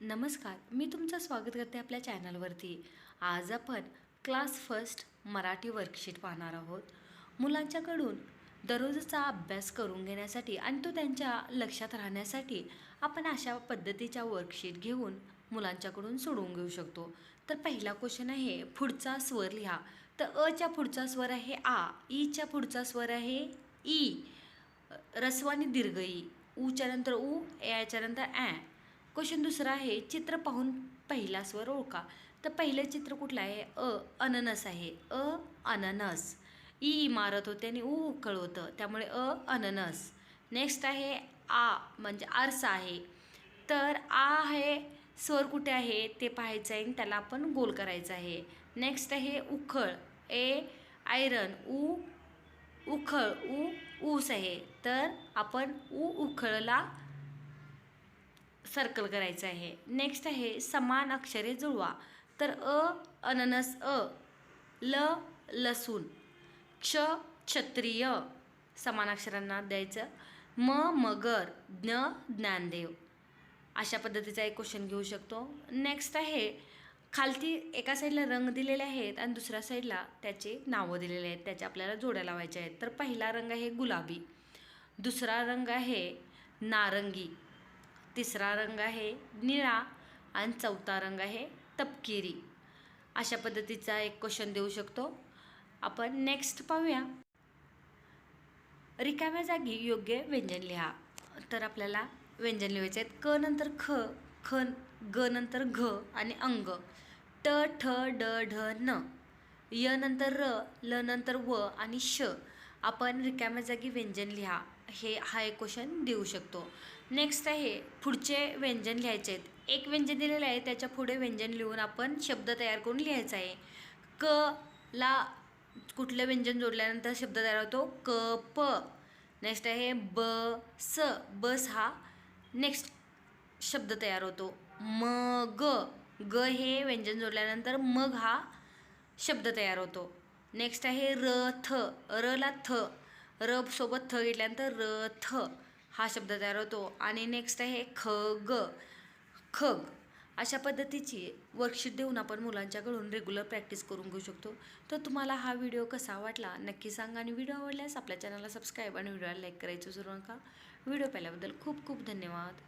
नमस्कार मी तुमचं स्वागत करते आपल्या चॅनलवरती. आज आपण क्लास फर्स्ट मराठी वर्कशीट पाहणार आहोत. मुलांच्याकडून दररोजचा अभ्यास करून घेण्यासाठी आणि तो त्यांच्या लक्षात राहण्यासाठी आपण अशा पद्धतीच्या वर्कशीट घेऊन मुलांच्याकडून सोडवून घेऊ शकतो. तर पहिला क्वेश्चन आहे पुढचा स्वर लिहा. तर अच्या पुढचा स्वर आहे आ ईच्या पुढचा स्वर आहे ई. रस्वानी दीर्घ ई. ऊच्या नंतर ऊ याच्या नंतर ॲ. क्वेश्चन दुसरा आहे चित्र पाहून पहिला स्वर ओळखा. तर पहिलं चित्र कुठलं आहे? अ अननस आहे. अ अननस. ई इमारत होते आणि ऊ उकळ होतं. त्यामुळे अ अननस. नेक्स्ट आहे आ म्हणजे आरसा आहे. तर आ आहे स्वर कुठे आहे? ते पाहायचं आहे आणि त्याला आपण गोल करायचं आहे. नेक्स्ट आहे उखळ. ए आयरन. ऊ उखळ. ऊ ऊस आहे. तर आपण ऊ उखळला सर्कल करायचं आहे. नेक्स्ट आहे समान अक्षरे जुळवा. तर अ अननस अ ल लसूण. क्ष क्षत्रिय. समान अक्षरांना द्यायचं. म मगर. ज्ञ ज्ञानदेव. अशा पद्धतीचा एक क्वेश्चन घेऊ शकतो. नेक्स्ट आहे खालती एका साईडला रंग दिलेले आहेत आणि दुसऱ्या साईडला त्याचे नावं दिलेले आहेत. त्याचे आपल्याला जोड्या लावायचे आहेत. तर पहिला रंग आहे गुलाबी. दुसरा रंग आहे नारंगी. तिसरा रंग आहे निळा आणि चौथा रंग आहे तपकिरी. अशा पद्धतीचा एक क्वेश्चन देऊ शकतो. आपण नेक्स्ट पाहूया. रिकाम्या जागी योग्य व्यंजन लिहा. तर आपल्याला व्यंजन लिहायचे आहेत. क नंतर ख ख ग नंतर घ आणि अंग. ट ठ ड ढ न. य नंतर र ल नंतर व आणि श. आपण रिकाम्या जागी व्यंजन लिहा. हे हा एक क्वेश्चन देऊ शकतो. नेक्स्ट आहे पुढचे व्यंजन लिहायचे आहेत. एक व्यंजन दिलेलं आहे त्याच्या पुढे व्यंजन लिहून आपण शब्द तयार करून लिहायचा आहे. क ला कुठलं व्यंजन जोडल्यानंतर शब्द तयार होतो? क प. नेक्स्ट आहे ब स. बस हा नेक्स्ट शब्द तयार होतो. म ग. ग हे व्यंजन जोडल्यानंतर मग हा शब्द तयार होतो. नेक्स्ट आहे र थ. र ला थ. रबसोबत सोबत थ घेतल्यानंतर र थ हा शब्द तयार होतो. आणि नेक्स्ट आहे ख ग. खग अशा पद्धतीची वर्कशीट देऊन आपण मुलांच्याकडून रेग्युलर प्रॅक्टिस करून घेऊ शकतो. तर तुम्हाला हा व्हिडिओ कसा वाटला नक्की सांगा आणि व्हिडिओ आवडल्यास आपल्या चॅनलला सबस्क्राईब आणि व्हिडिओला लाईक करायचं विसरू नका. व्हिडिओ पाहिल्याबद्दल खूप खूप धन्यवाद.